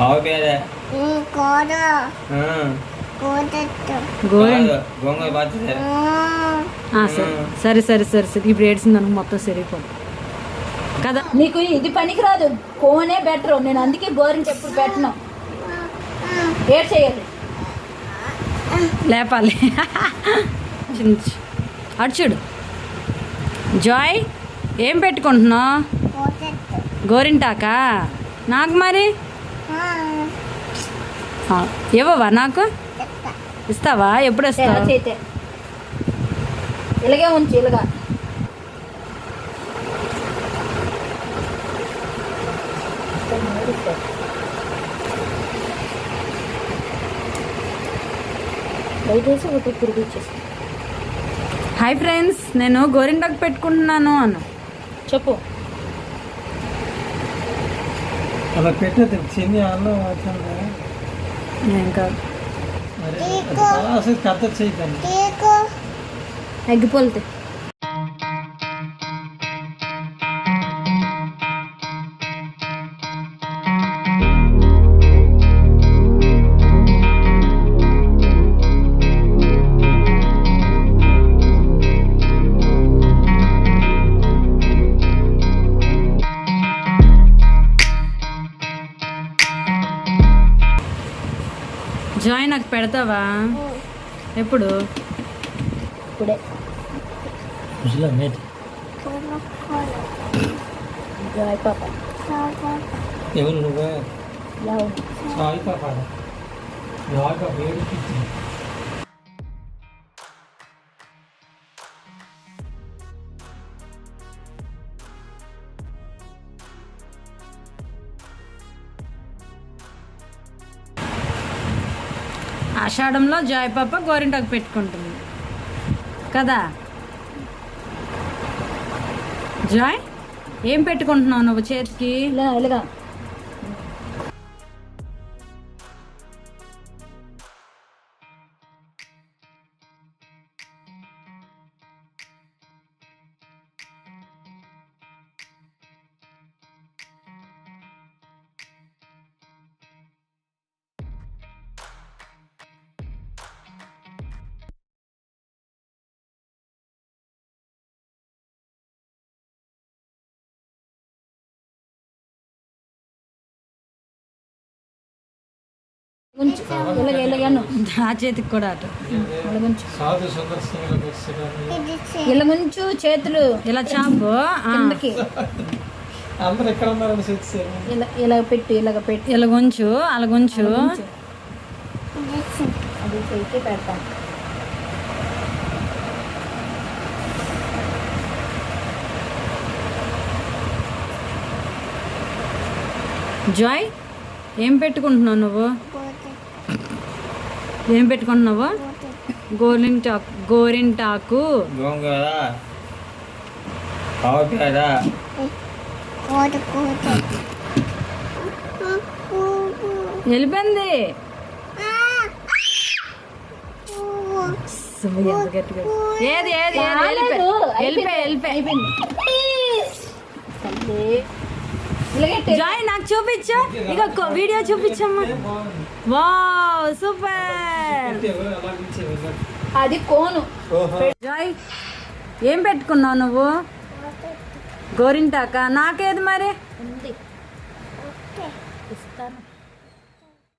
ఆవుపేదే కూర. ఆ, కూరట్టు గోరెంట్ కాదు, గోంగూర పచ్చడి ఆ, సరే. సరే సరే సరే సరే. ఇప్పుడు ఏడ్చింది అనుకో మొత్తం సరిపోదు. కదా నీకు ఇది పనికిరాదు కోనే బెటర్. నేను అందుకే గోరింటి ఎప్పుడు పెట్టను. ఏడ్ చేయాలి లేపాలి. చిన్న చి- అటు చూడు. జాయ్ ఏం పెట్టుకుంటున్నావు? గోరింటాకా? నాకు మరి? ఇవ్వవా నాకు? ఇస్తావా? ఎప్పుడు ఇస్తావు? ఇలాగే ఉంచి ఇలాగా. ఒకటి తిరిగి హాయ్ ఫ్రెండ్స్ నేను గోరింటాకు పెట్టుకుంటున్నాను అను. చెప్పు. అలా పెట్టేది చిన్ని అన్నం మరి అది అసలు కథ చేయకండి తీకు ఎగ్గిపోలితే జాయ్ నాకు పెడతావా? ఎప్పుడు? ఇప్పుడే. జాయ్ పాప. ఎవరు నువ్వే. సాయి పాప. ఆషాఢంలో జాయ్ పాప గోరింటాకు పెట్టుకుంటుంది. కదా? జాయ్ ఏం పెట్టుకుంటున్నావు నువ్వు చేతికి? ఇలా ఇలాగా. ఉంచు ఇలాగ ఇలాగను ఆ చేతికి కూడా అటు. ఇలాగుంచు ఇలాగుంచు చేతులు. ఇలా చాపు. కిందకి. ఇలా ఇలా పెట్టు ఇలాగ పెట్టు. ఇలా గుంచు అలా గుంచు. ఉంచు. అది పెడతాను జాయ్ ఏం పెట్టుకుంటున్నావు నువ్వు? ఏం పెట్టుకుంటున్నావు? గోరింటాకు గోరింటాకు. గోంగూర. కూర వెళ్ళిపోయింది. ఏది ఏది వెళ్ళిపోయి వెళ్ళిపోయి వెళ్ళిపోయి. జాయ్ నాకు చూపించు. ఇక వీడియో చూపించమ్మా. Wow super? అది కోను. జాయ్ ఏం పెట్టుకున్నావు నువ్వు? గోరింటాక? నాకేది మరి? ఇస్తాను.